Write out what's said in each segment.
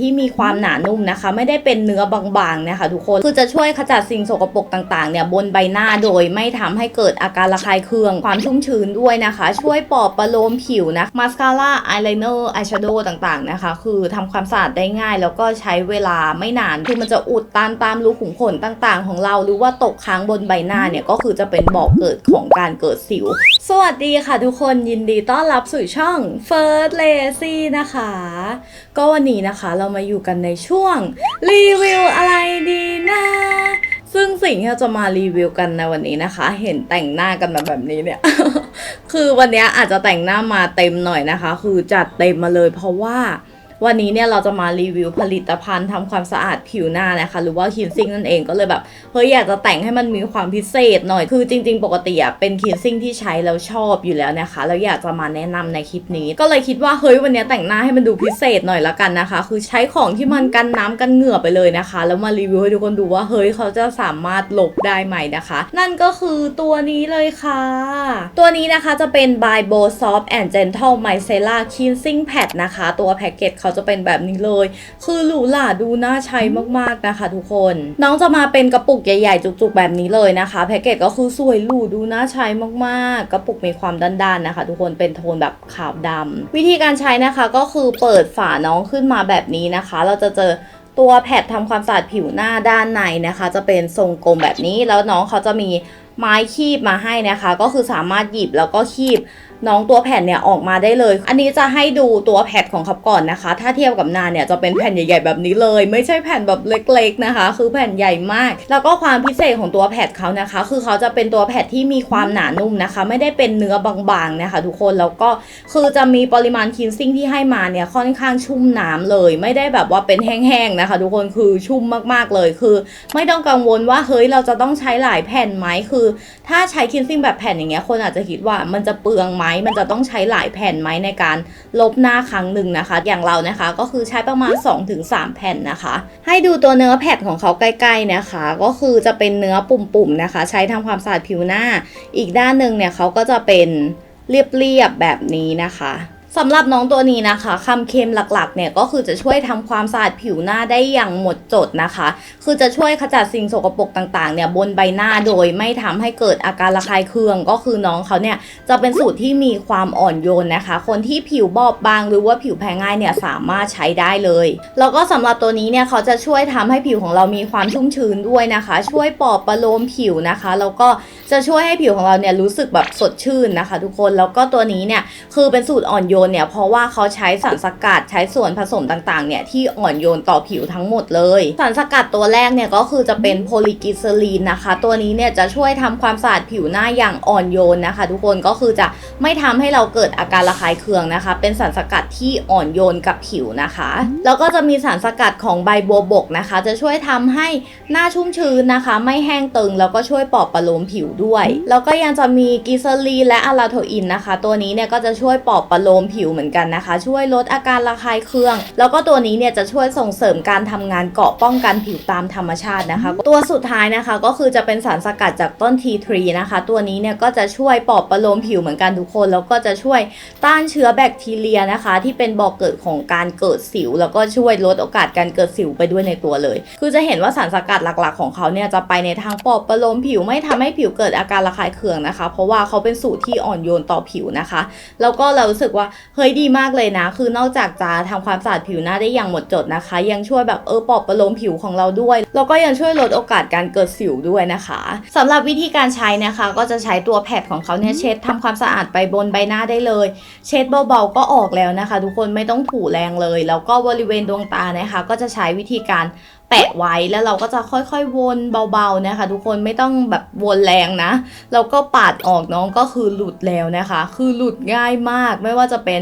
ที่มีความหนานุ่มนะคะ ไม่ได้เป็นเนื้อบางๆนะคะทุกคนคือจะช่วยขจัดสิ่งสกปรกต่างๆเนี่ยบนใบหน้าโดยไม่ทำให้เกิดอาการระคายเคืองความชุ่มชื้นด้วยนะคะ ช่วยปลอบประโลมผิวนะมาสคาร่าอายไลเนอร์อายแชโดว์ต่างๆนะคะ คือทำความสะอาดได้ง่าย แล้วก็ใช้เวลาไม่นานคือมันจะอุดตันตามรูขุมขนต่างๆ ของเราหรือว่าตกค้างบนใบหน้าเนี่ยก็คือจะเป็นบอกเกิดของการเกิดสิว สวัสดีค่ะทุกคนยินดีต้อนรับสู่ช่อง First Lazy นะคะ ก็วันนี้นะคะเราามาอยู่กันในช่วง รีวิวอะไรดีนะซึ่งสิ่งที่เราจะมารีวิวกันในวันนี้นะคะ เห็นแต่งหน้ากันมาแบบนี้เนี่ย คือวันนี้อาจจะแต่งหน้ามาเต็มหน่อยนะคะ คือจัดเต็มมาเลยเพราะว่า วันนี้เนี่ยเราจะมารีวิวผลิตภัณฑ์ทำความสะอาดผิวหน้านะคะ หรือว่าคินซิ่งนั่นเองก็เลยแบบเฮ้ยอยากจะแต่งให้มันมีความพิเศษหน่อยคือจริง ๆ ปกติอะเป็นคินซิ่งที่ใช้แล้วชอบอยู่แล้วนะคะแล้วอยากจะมาแนะนำในคลิปนี้ ก็เลยคิดว่าเฮ้ยวันนี้แต่งหน้าให้มันดูพิเศษหน่อยละกันนะคะ คือใช้ของที่มันกันน้ำกันเหงื่อไปเลยนะคะ แล้วมารีวิวให้ทุกคนดูว่าเฮ้ยเขาจะสามารถลบได้ไหมนะคะ นั่นก็คือตัวนี้เลยค่ะ ตัวนี้นะคะจะเป็น by Bo Soft and Gentle Micellar Cleansing Pad นะคะ ตัวแพ็กเกจเขาจะเป็นแบบนี้เลย คือหรูหราดูน่าใช้มากๆนะคะทุกคน น้องจะมาเป็นกระปุกใหญ่ๆ จุกๆแบบนี้เลยนะคะแพ็กเกจก็คือสวยหรูดูน่าใช้มากๆ กระปุกมีความด้านๆนะคะ ทุกคนเป็นโทนแบบขาวดำวิธีการใช้นะคะก็คือเปิดฝาน้องขึ้นมาแบบนี้นะคะ เราจะเจอตัวแพดทำความสะอาดผิวหน้าด้านในนะคะ จะเป็นทรงกลมแบบนี้แล้วน้องเขาจะมีไม้คีบมาให้นะคะ ก็คือสามารถหยิบแล้วก็คีบ น้องตัวแผ่นเนี่ยออกมาได้เลย อันนี้จะให้ดูตัวแผ่นของเขาก่อนนะคะ ถ้าเทียบกับนานเนี่ยจะเป็นแผ่นใหญ่ ๆ แบบนี้เลย ไม่ใช่แผ่นแบบเล็ก ๆนะคะ คือแผ่นใหญ่มาก แล้วก็ความพิเศษของตัวแผ่นเขานะคะ คือเขาจะเป็นตัวแผ่นที่มีความหนานุ่มนะคะ ไม่ได้เป็นเนื้อบางๆนะคะ ทุกคนแล้วก็คือจะมีปริมาณคินซิ่งที่ให้มาเนี่ยค่อนข้างชุ่มน้ำเลย ไม่ได้แบบว่าเป็นแห้งๆนะคะ ทุกคนคือชุ่มมากๆเลยคือ ไม่ต้องกังวลว่าเฮ้ยเราจะต้องใช้หลายแผ่นไหมคือ ถ้าใช้คินซิ่งแบบแผ่นอย่างเงี้ยคนอาจจะคิดว่ามันจะเปลืองไหมมันจะต้องใช้หลายแผ่นไหมในการลบหน้าครั้งหนึ่งนะคะ อย่างเรานะคะ ก็คือใช้ประมาณ 2-3 แผ่นนะคะ ให้ดูตัวเนื้อแผ่นของเขาใกล้ๆนะคะ ก็คือจะเป็นเนื้อปุ่มๆนะคะ ใช้ทำความสะอาดผิวหน้า อีกด้านหนึ่งเนี่ยเขาก็จะเป็นเรียบๆแบบนี้นะคะ สำหรับน้องตัวนี้นะคะคำเค็มหลักๆเนี่ยก็คือจะช่วยทำความสะอาดผิวหน้าได้อย่างหมดจดนะคะ คือจะช่วยขจัดสิ่งสกปรกต่างๆเนี่ยบนใบหน้าโดยไม่ทำให้เกิดอาการระคายเคือง ก็คือน้องเขาเนี่ยจะเป็นสูตรที่มีความอ่อนโยนนะคะ คนที่ผิวบอบบางหรือว่าผิวแพ้ง่ายเนี่ยสามารถใช้ได้เลย แล้วก็สำหรับตัวนี้เนี่ยเขาจะช่วยทำให้ผิวของเรามีความชุ่มชื้นด้วยนะคะ ช่วยปลอบประโลมผิวนะคะ แล้วก็จะช่วยให้ผิวของเราเนี่ยรู้สึกแบบสดชื่นนะคะ ทุกคนแล้วก็ตัวนี้เนี่ยคือเป็นสูตรอ่อนโยนเนี่ยเพราะว่าเขาใช้สารสกัดใช้ส่วนผสมต่างๆเนี่ยที่อ่อนโยนต่อผิวทั้งหมดเลย สารสกัดตัวแรกเนี่ยก็คือจะเป็นโพลีกิเซอรีนนะคะ ตัวนี้เนี่ยจะช่วยทำความสะอาดผิวหน้าอย่างอ่อนโยนนะคะ ทุกคนก็คือจะไม่ทำให้เราเกิดอาการระคายเคืองนะคะ เป็นสารสกัดที่อ่อนโยนกับผิวนะคะ แล้วก็จะมีสารสกัดของใบบัวบกนะคะ จะช่วยทำให้หน้าชุ่มชื้นนะคะ ไม่แห้งตึงแล้วก็ช่วยปลอบประโลมผิวด้วย แล้วก็ยังจะมีกิเซอรีนและอะลาโทอินนะคะ ตัวนี้เนี่ยก็จะช่วยปลอบประโลมผิวเหมือนกันนะคะ ช่วยลดอาการระคายเคือง แล้วก็ตัวนี้เนี่ยจะช่วยส่งเสริมการทำงานเกาะป้องกันผิวตามธรรมชาตินะคะ ตัวสุดท้ายนะคะก็คือจะเป็นสารสกัดจากต้นทีทรีนะคะ ตัวนี้เนี่ยก็จะช่วยปลอบประโลมผิวเหมือนกันทุกคน แล้วก็จะช่วยต้านเชื้อแบคทีเรียนะคะ ที่เป็นบ่อกเกิดของการเกิดสิว แล้วก็ช่วยลดโอกาสการเกิดสิวไปด้วยในตัวเลย คือจะเห็นว่าสารสกัดหลักๆ ของเขาเนี่ยจะไปในทางปลอบประโลมผิวไม่ทำให้ผิวเกิดอาการระคายเคืองนะคะ เพราะว่าเขาเป็นสูตรที่อ่อนโยนต่อผิวนะคะ แล้วก็เรารู้สึกว่าเฮ้ยดีมากเลยนะ คือนอกจากจะทำความสะอาดผิวหน้าได้อย่างหมดจดนะคะ ยังช่วยแบบเออปลอบประโลมผิวของเราด้วย แล้วก็ยังช่วยลดโอกาสการเกิดสิวด้วยนะคะสำหรับวิธีการใช้นะคะ ก็จะใช้ตัวแพดของเขาเนี่ยเช็ดทำความสะอาดไปบนใบหน้าได้เลย เช็ดเบาๆก็ออกแล้วนะคะ ทุกคนไม่ต้องถูแรงเลย แล้วก็บริเวณดวงตานะคะ ก็จะใช้วิธีการ แปะไว้แล้วเราก็จะค่อยๆวนเบาๆนะคะ ทุกคนไม่ต้องแบบวนแรงนะแล้วก็ปาดออกน้องก็คือหลุดแล้วนะคะ คือหลุดง่ายมากไม่ว่าจะเป็น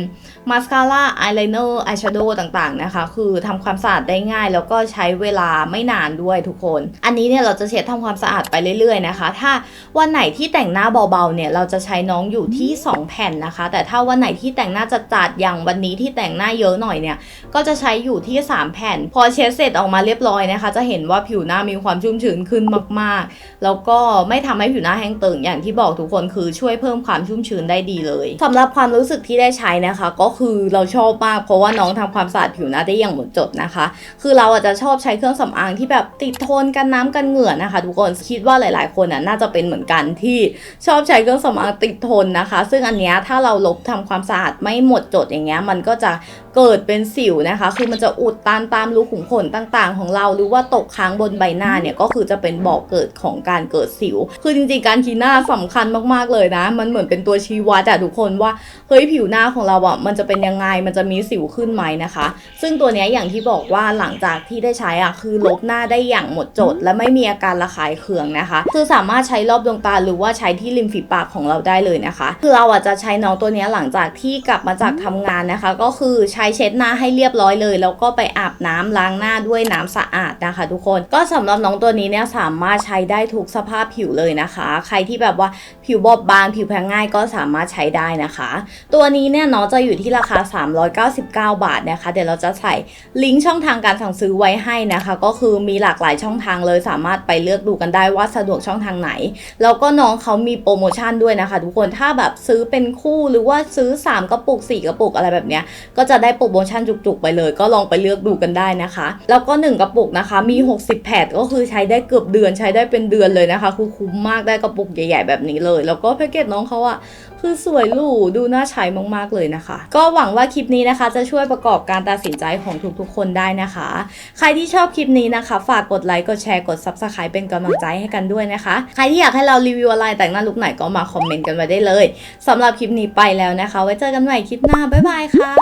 มาสคาร่าอายไลเนอร์อายแชโดว์ต่างๆนะคะ คือทำความสะอาดได้ง่าย แล้วก็ใช้เวลาไม่นานด้วยทุกคน อันนี้เนี่ยเราจะเช็ดทำความสะอาดไปเรื่อยๆนะคะ ถ้าวันไหนที่แต่งหน้าเบาๆเนี่ยเราจะใช้น้องอยู่ที่ 2 แผ่นนะคะ แต่ถ้าวันไหนที่แต่งหน้าจัดๆอย่างวันนี้ที่แต่งหน้าเยอะหน่อยเนี่ยก็จะใช้อยู่ที่ 3 แผ่น พอเช็ดเสร็จออกมาเรียบร้อยอยนะคะ จะเห็นว่าผิวหน้ามีความชุ่มชื้นขึ้นมากๆ แล้วก็ไม่ทำให้ผิวหน้าแห้งตึงอย่างที่บอกทุกคนคือช่วยเพิ่มความชุ่มชื้นได้ดีเลยสำหรับความรู้สึกที่ได้ใช้นะคะ ก็คือเราชอบมากเพราะว่าน้องทำความสะอาดผิวหน้าได้อย่างหมดจดนะคะ คือเราอาจจะชอบใช้เครื่องสำอางที่แบบติดทนกันน้ำกันเหงื่อนะคะ ทุกคนคิดว่าหลาย ๆ คนน่ะน่าจะเป็นเหมือนกันที่ชอบใช้เครื่องสำอางติดทนนะคะ ซึ่งอันเนี้ยถ้าเราลบทำความสะอาดไม่หมดจดอย่างเงี้ยมันก็จะเกิดเป็นสิวนะคะ คือมันจะอุดตันตามรูขุมขนต่าง ๆ ของเราหรือว่าตกค้างบนใบหน้าเนี่ยก็คือจะเป็นบ่อกเกิดของการเกิดสิว คือจริงๆการคีหน้าสำคัญมากๆเลยนะ มันเหมือนเป็นตัวชี้วัดอะทุกคนว่าเฮ้ยผิวหน้าของเราอะมันจะเป็นยังไงมันจะมีสิวขึ้นไหมนะคะ ซึ่งตัวนี้อย่างที่บอกว่าหลังจากที่ได้ใช้อะคือลบหน้าได้อย่างหมดจด และไม่มีอาการระคายเคืองนะคะ คือสามารถใช้รอบดวงตาหรือว่าใช้ที่ริมฝีปากของเราได้เลยนะคะ คือเราอะจะใช้น้องตัวนี้หลังจากที่กลับมาจากทำงานนะคะ ก็คือใช้เช็ดหน้าให้เรียบร้อยเลย แล้วก็ไปอาบน้ำล้างหน้าด้วยน้ำสะอาดนะคะ ทุกคนก็สำหรับน้องตัวนี้เนี่ยสามารถใช้ได้ทุกสภาพผิวเลยนะคะ ใครที่แบบว่าผิวบอบบางผิวแพ้ง่ายก็สามารถใช้ได้นะคะ ตัวนี้เนี่ยน้องจะอยู่ที่ราคา 399 บาทนะคะ เดี๋ยวเราจะใส่ลิงก์ช่องทางการสั่งซื้อไว้ให้นะคะ ก็คือมีหลากหลายช่องทางเลยสามารถไปเลือกดูกันได้ว่าสะดวกช่องทางไหน แล้วก็น้องเขามีโปรโมชั่นด้วยนะคะ ทุกคนถ้าแบบซื้อเป็นคู่หรือว่าซื้อ 3 กระปุก 4 กระปุกอะไรแบบเนี้ยก็จะได้โปรโมชั่นจุกๆไปเลย ก็ลองไปเลือกดูกันได้นะคะ แล้วก็ 1 กระปุกนะคะ มี 60 แผ่นก็คือใช้ได้เกือบเดือนใช้ได้เป็นเดือนเลยนะคะ คือคุ้มมากได้กระปุกใหญ่ ๆ แบบนี้เลย แล้วก็แพ็กเกจน้องเขาอะคือสวยหรูดูน่าใช้มากๆเลยนะคะ ก็หวังว่าคลิปนี้นะคะ จะช่วยประกอบการตัดสินใจของทุกๆคนได้นะคะ ใครที่ชอบคลิปนี้นะคะ ฝากกดไลค์กดแชร์กด subscribe เป็นกำลังใจให้กันด้วยนะคะ ใครที่อยากให้เรารีวิวอะไรแต่งหน้าลุคไหนก็มาคอมเมนต์กันมาได้เลยสำหรับคลิปนี้ไปแล้วนะคะ ไว้เจอกันใหม่คลิปหน้าบ๊ายบายค่ะ